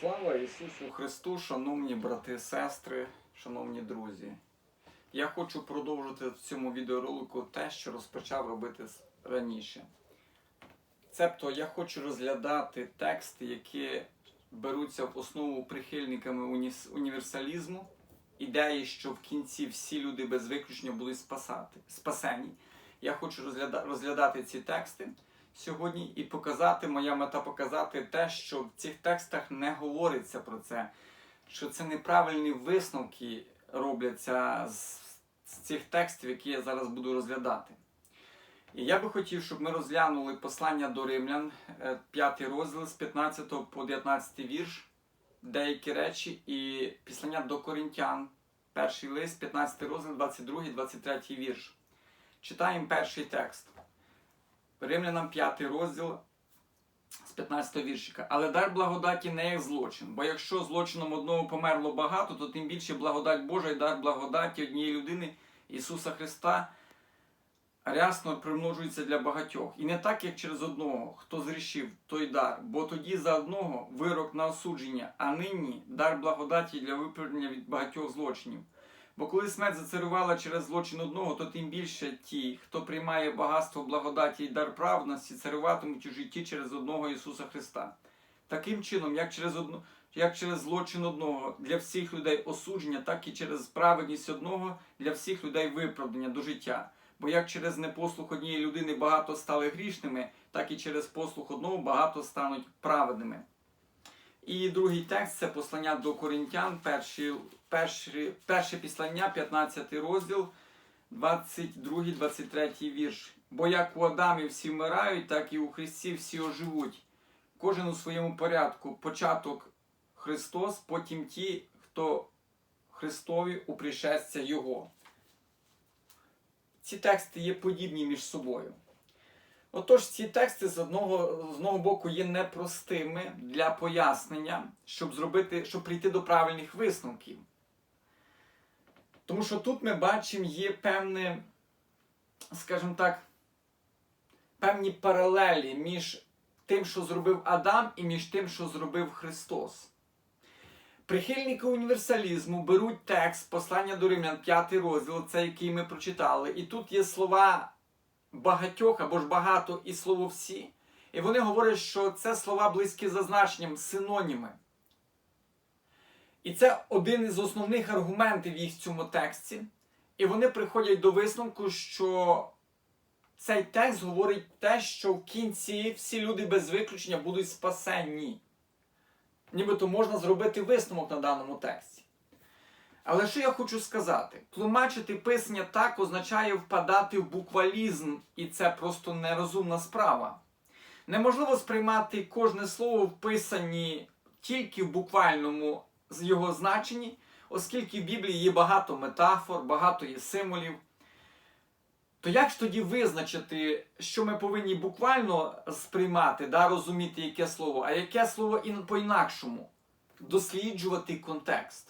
Слава Ісусу Христу, шановні брати, сестри, шановні друзі. Я хочу продовжити в цьому відеоролику те, що розпочав робити раніше. Цебто я хочу розглядати тексти, які беруться в основу прихильниками уніс- універсалізму, ідеї, що в кінці всі люди без виключення будуть спасати, спасені. Я хочу розгляда- розглядати ці тексти сьогодні і показати, моя мета показати те, що в цих текстах не говориться про це, що це неправильні висновки робляться з, з цих текстів, які я зараз буду розглядати. І я би хотів, щоб ми розглянули послання до римлян, 5 розділ з 15 по 19 вірш, деякі речі, і післання до коринтян, перший лист, 15 розділ, 22, 23 вірш. Читаємо перший текст. Римлянам 5 розділ з 15 віршика. Але дар благодаті не як злочин. Бо якщо злочином одного померло багато, то тим більше благодать Божа і дар благодаті однієї людини Ісуса Христа рясно примножується для багатьох. І не так, як через одного, хто зрішив той дар, бо тоді за одного вирок на осудження, а нині дар благодаті для виправдання від багатьох злочинів. Бо коли смерть зацарювала через злочин одного, то тим більше ті, хто приймає багатство благодаті і дар праведності, царюватимуть у житті через одного Ісуса Христа. Таким чином, як через одно, як через злочин одного для всіх людей осудження, так і через праведність одного для всіх людей виправдання до життя. Бо як через непослух однієї людини багато стали грішними, так і через послух одного багато стануть праведними. І другий текст це послання до коринтян, перші, перші, перше післання, 15 розділ, 22-23 вірш. Бо як у Адамі всі вмирають, так і у Христі всі оживуть. Кожен у своєму порядку. Початок Христос, потім ті, хто Христові у пришестя Його. Ці тексти є подібні між собою. Отож, ці тексти з одного, з одного боку є непростими для пояснення, щоб зробити, щоб прийти до правильних висновків. Тому що тут ми бачимо є певне, скажімо так, певні паралелі між тим, що зробив Адам, і між тим, що зробив Христос. Прихильники універсалізму беруть текст послання до Римлян, 5 розділ, це який ми прочитали, і тут є слова багатьох або ж багато і слово всі. І вони говорять, що це слова близькі за значенням, синоніми. І це один із основних аргументів їх в цьому тексті. І вони приходять до висновку, що цей текст говорить те, що в кінці всі люди без виключення будуть спасенні. Нібито можна зробити висновок на даному тексті. Але що я хочу сказати? Тлумачити писання так означає впадати в буквалізм, і це просто нерозумна справа. Неможливо сприймати кожне слово в писанні тільки в буквальному з його значенні, оскільки в Біблії є багато метафор, багато є символів. То як ж тоді визначити, що ми повинні буквально сприймати, да, розуміти, яке слово, а яке слово ін- по-інакшому? Досліджувати контекст.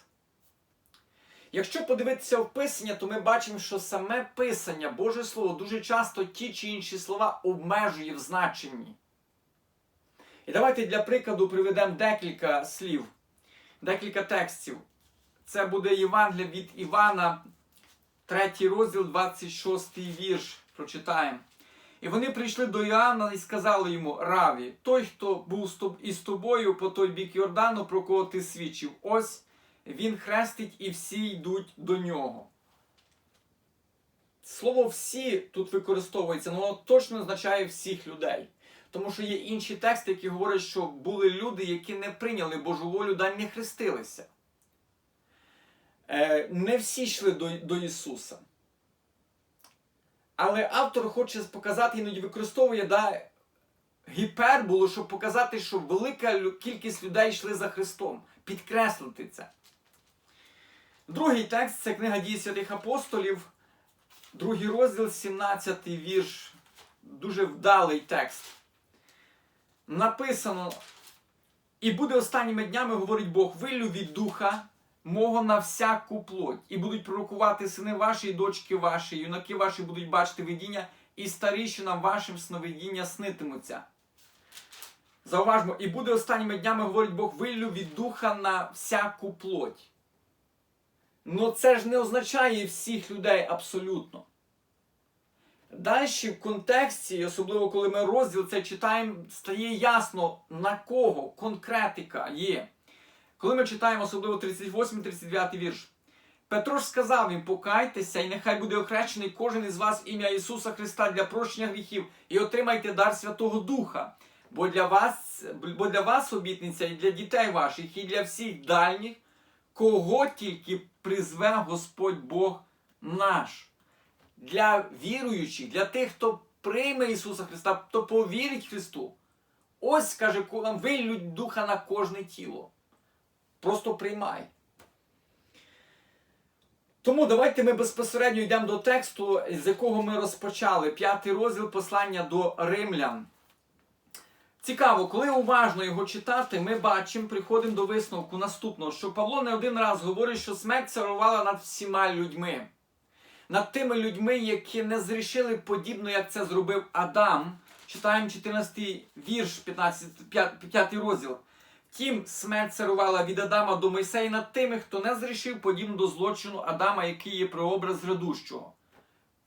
Якщо подивитися в писання, то ми бачимо, що саме писання, Боже Слово, дуже часто ті чи інші слова обмежує в значенні. І давайте для прикладу приведемо декілька слів, декілька текстів. Це буде Євангелія від Івана, 3 розділ, 26 вірш. Прочитаємо. І вони прийшли до Іоанна і сказали йому: Раві, той, хто був із тобою по той бік Йордану, про кого ти свідчив, ось він хрестить і всі йдуть до нього. Слово всі тут використовується, воно точно означає всіх людей. Тому що є інші тексти, які говорять, що були люди, які не прийняли Божу волю да не хрестилися. Е, не всі йшли до, до Ісуса. Але автор хоче показати, іноді використовує да, гіперболу, щоб показати, що велика кількість людей йшли за Христом. Підкреслити це. Другий текст це книга дій святих апостолів, другий розділ, 17 вірш. Дуже вдалий текст. Написано. І буде останніми днями, говорить Бог, виллю від духа мого на всяку плоть. І будуть пророкувати сини ваші, і дочки ваші, юнаки ваші будуть бачити видіння, і старішинам вашим сновидіння снитимуться. Зауважмо, і буде останніми днями, говорить Бог, виллю від духа на всяку плоть. Ну це ж не означає всіх людей абсолютно. Далі в контексті, особливо коли ми розділ це читаємо, стає ясно, на кого конкретика є. Коли ми читаємо особливо 38-39 вірш. Петро ж сказав їм, покайтеся, і нехай буде охрещений кожен із вас ім'я Ісуса Христа для прощення гріхів, і отримайте дар Святого Духа. Бо для вас, бо для вас обітниця і для дітей ваших, і для всіх дальніх, кого тільки призве Господь Бог наш. Для віруючих, для тих, хто прийме Ісуса Христа, хто повірить Христу. Ось каже, нам вилють духа на кожне тіло. Просто приймай. Тому давайте ми безпосередньо йдемо до тексту, з якого ми розпочали. П'ятий розділ послання до римлян. Цікаво, коли уважно його читати, ми бачимо, приходимо до висновку наступного, що Павло не один раз говорить, що смерть царувала над всіма людьми, над тими людьми, які не зрішили подібно, як це зробив Адам. Читаємо 14 вірш, 15, 5 розділ. Втім, смерть царувала від Адама до Мойсея над тими, хто не зрішив подібно до злочину Адама, який є прообраз грядущого.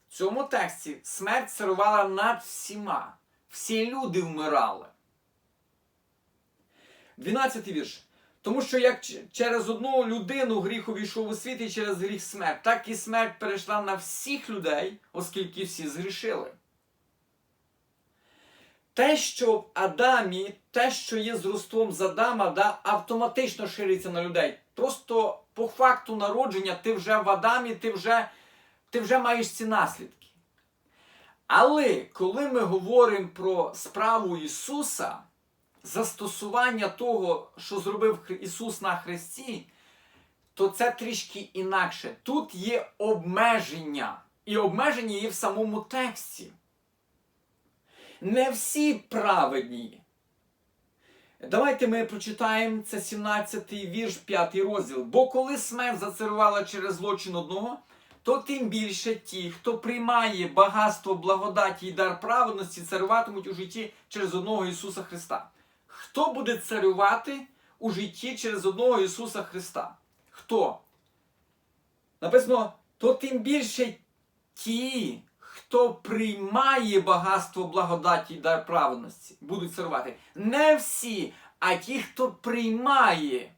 В цьому тексті смерть царувала над всіма. Всі люди вмирали. 12 вірш. Тому що як через одну людину гріх увійшов у світ і через гріх смерть, так і смерть перейшла на всіх людей, оскільки всі згрішили. Те, що в Адамі, те, що є зростом з Адама, да, автоматично шириться на людей. Просто по факту народження ти вже в Адамі, ти вже, ти вже маєш ці наслідки. Але коли ми говоримо про справу Ісуса, застосування того, що зробив Ісус на Христі, то це трішки інакше. Тут є обмеження. І обмеження є в самому тексті. Не всі праведні. Давайте ми прочитаємо це 17-й вірш, 5 розділ. Бо коли смерть зацарувала через злочин одного, то тим більше ті, хто приймає багатство благодаті і дар праведності, царюватимуть у житті через одного Ісуса Христа. Хто буде царювати у житті через одного Ісуса Христа? Хто? Написано, то тим більше ті, хто приймає багатство благодаті і дар праведності, будуть царювати. Не всі, а ті, хто приймає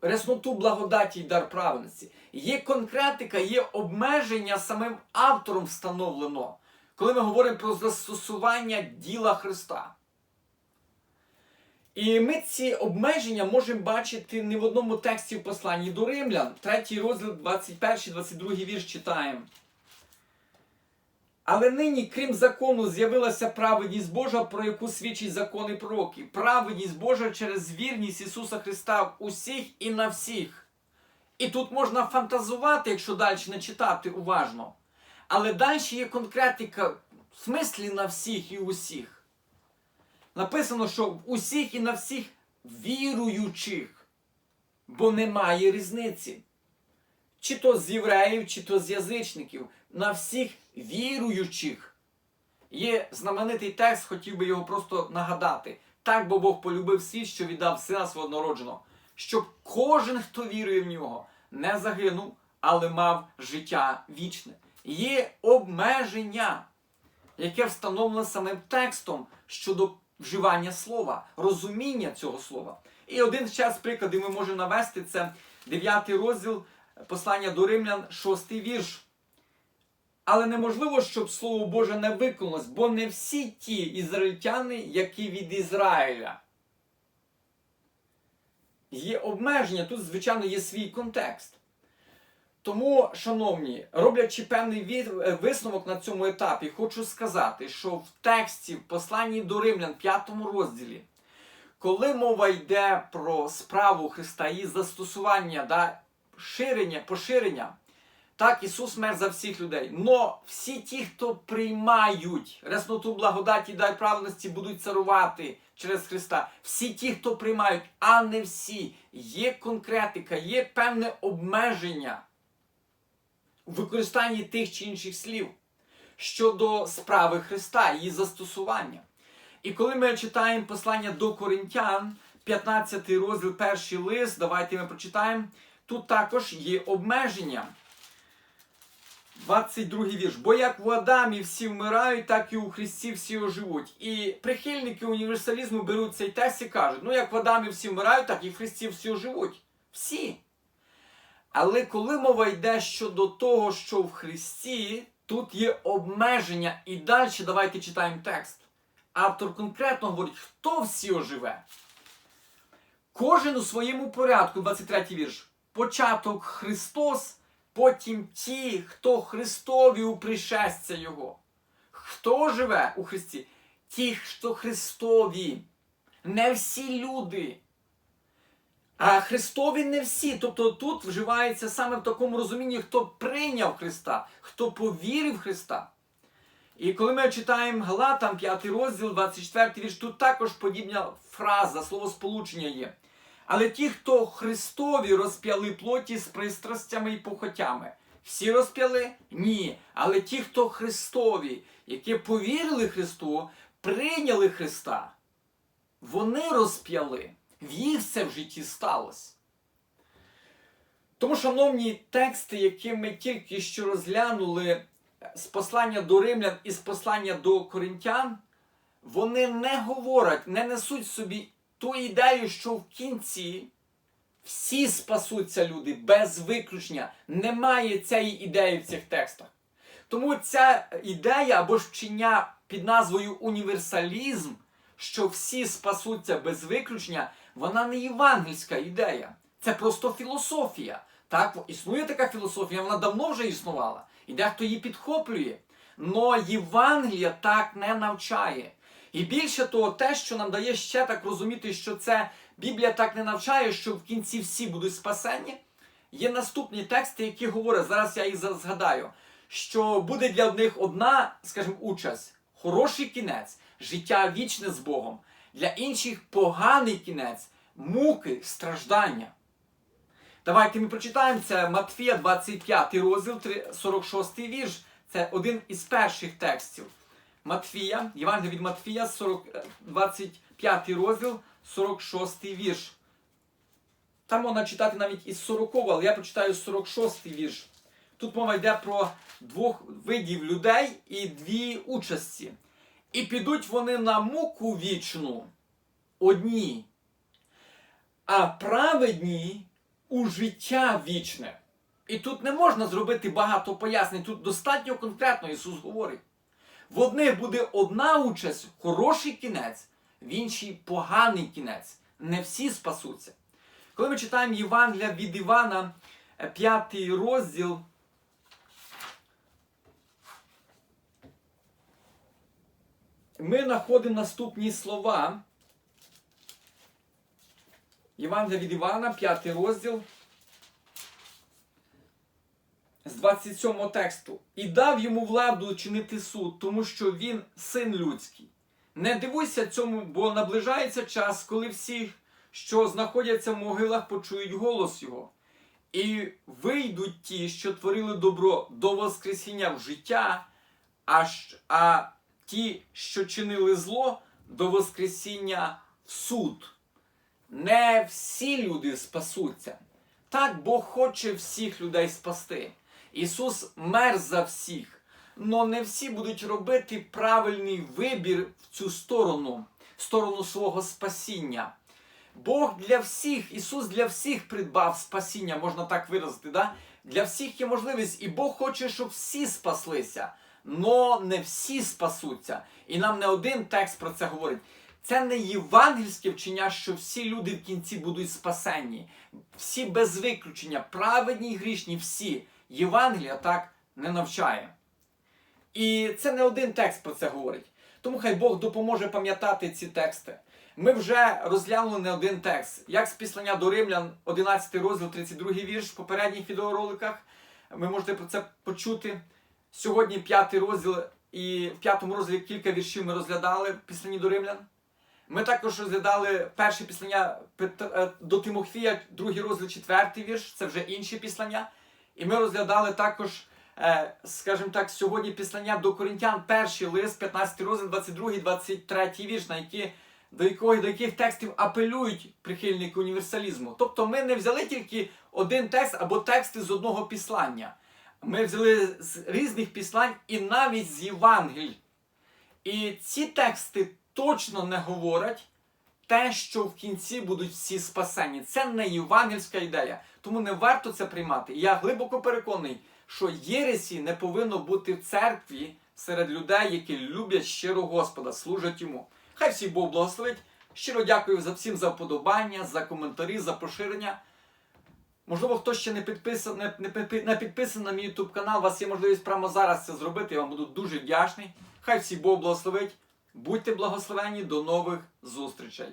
ресноту благодаті і дар праведності. Є конкретика, є обмеження самим автором встановлено, коли ми говоримо про застосування діла Христа. І ми ці обмеження можемо бачити не в одному тексті в посланні до римлян, третій розділ, 21-22 вірш читаємо. Але нині, крім закону, з'явилася праведність Божа, про яку свідчить закон і пророки. Праведність Божа через вірність Ісуса Христа в усіх і на всіх. І тут можна фантазувати, якщо далі не читати уважно. Але далі є конкретика в смислі на всіх і усіх. Написано, що в усіх і на всіх віруючих, бо немає різниці. Чи то з євреїв, чи то з язичників, на всіх віруючих. Є знаменитий текст, хотів би його просто нагадати. Так бо Бог полюбив світ, що віддав сина свого народженого, щоб кожен, хто вірує в нього, не загинув, але мав життя вічне. Є обмеження, яке встановлено самим текстом щодо вживання слова, розуміння цього слова. І один час прикладів ми можемо навести це 9 розділ послання до римлян, 6 вірш. Але неможливо, щоб Слово Боже не виконалось, бо не всі ті ізраїльтяни, які від Ізраїля. Є обмеження, тут, звичайно, є свій контекст. Тому, шановні, роблячи певний висновок на цьому етапі, хочу сказати, що в тексті, в посланні до Римлян, 5 розділі, коли мова йде про справу Христа, її застосування, да, ширення, поширення, так, Ісус мер за всіх людей. Но всі ті, хто приймають ресноту благодаті і дай праведності, будуть царувати через Христа. Всі ті, хто приймають, а не всі. Є конкретика, є певне обмеження у використанні тих чи інших слів щодо справи Христа, її застосування. І коли ми читаємо послання до Коринтян, 15 розділ, перший лист, давайте ми прочитаємо. Тут також є обмеження. 22 вірш. Бо як в Адамі всі вмирають, так і у Христі всі оживуть. І прихильники універсалізму беруть цей текст і кажуть: ну як в Адамі всі вмирають, так і в Христі всі оживуть. Всі. Але коли мова йде щодо того, що в Христі, тут є обмеження. І далі давайте читаємо текст. Автор конкретно говорить, хто всі оживе. Кожен у своєму порядку, 23 вірш. Початок Христос, потім ті, хто Христові у пришестя Його. Хто живе у Христі? Ті, хто Христові. Не всі люди. А Христові не всі. Тобто тут вживається саме в такому розумінні, хто прийняв Христа, хто повірив Христа. І коли ми читаємо Галатам, 5 розділ, 24 вірш, тут також подібна фраза, словосполучення є. Але ті, хто Христові розп'яли плоті з пристрастями і похотями, всі розп'яли? Ні. Але ті, хто Христові, які повірили Христу, прийняли Христа, вони розп'яли. В їх це в житті сталося. Тому, шановні тексти, які ми тільки що розглянули з послання до римлян і з послання до коринтян, вони не говорять, не несуть собі ту ідею, що в кінці всі спасуться люди без виключення. Немає цієї ідеї в цих текстах. Тому ця ідея або вчення під назвою універсалізм, що всі спасуться без виключення, вона не євангельська ідея. Це просто філософія. Так, існує така філософія, вона давно вже існувала. І дехто її підхоплює. Но Євангелія так не навчає. І більше того, те, що нам дає ще так розуміти, що це Біблія так не навчає, що в кінці всі будуть спасені. Є наступні тексти, які говорять, зараз я їх згадаю, що буде для одних одна, скажімо, участь, хороший кінець, життя вічне з Богом, для інших поганий кінець, муки, страждання. Давайте ми прочитаємо це Матфія 25 розділ, 46 вірш. Це один із перших текстів. Матфія, Євангелія від Матфія, 40, 25 розділ, 46 вірш. Там можна читати навіть із 40, але я прочитаю 46 вірш. Тут мова йде про двох видів людей і дві участі. І підуть вони на муку вічну одні, а праведні у життя вічне. І тут не можна зробити багато пояснень. Тут достатньо конкретно Ісус говорить. В одних буде одна участь, хороший кінець, в іншій поганий кінець. Не всі спасуться. Коли ми читаємо Євангелія від Івана, 5 розділ. Ми знаходимо наступні слова. Євангелія від Івана, 5 розділ. З 27 тексту. І дав йому владу чинити суд, тому що він син людський. Не дивуйся цьому, бо наближається час, коли всі, що знаходяться в могилах, почують голос його. І вийдуть ті, що творили добро до Воскресіння в життя, а, а ті, що чинили зло, до Воскресіння в суд. Не всі люди спасуться. Так Бог хоче всіх людей спасти. Ісус мер за всіх. Но не всі будуть робити правильний вибір в цю сторону, в сторону свого спасіння. Бог для всіх, Ісус для всіх придбав спасіння, можна так виразити. да? Для всіх є можливість, і Бог хоче, щоб всі спаслися. Но не всі спасуться. І нам не один текст про це говорить. Це не євангельське вчення, що всі люди в кінці будуть спасенні. Всі без виключення, праведні і грішні, всі. Євангелія так не навчає. І це не один текст про це говорить. Тому хай Бог допоможе пам'ятати ці тексти. Ми вже розглянули не один текст. Як з післання до Римлян, 11 розділ, 32 вірш в попередніх відеороликах. Ви можете про це почути. Сьогодні п'ятий розділ, і в п'ятому розділі кілька віршів ми розглядали в до Римлян. Ми також розглядали перше післання до Тимофія, другий розділ, четвертий вірш, це вже інші післання. І ми розглядали також е, скажімо так, сьогодні післання до Коринтян, перший лист, 15 розділ, 22, 23 вірш, на які, до, якого, до яких текстів апелюють прихильники універсалізму. Тобто ми не взяли тільки один текст або тексти з одного післання. Ми взяли з різних післань і навіть з Євангель. І ці тексти точно не говорять те, що в кінці будуть всі спасені. Це не євангельська ідея, тому не варто це приймати. Я глибоко переконаний, що єресі не повинно бути в церкві серед людей, які люблять щиро Господа, служать йому. Хай всі Бог благословить. Щиро дякую за всім за вподобання, за коментарі, за поширення. Можливо, хтось ще не підписаний, не, не підписаний на мій YouTube канал, у вас є можливість прямо зараз це зробити. Я вам буду дуже вдячний. Хай всі Бог благословить. Будьте благословені, до нових зустрічей.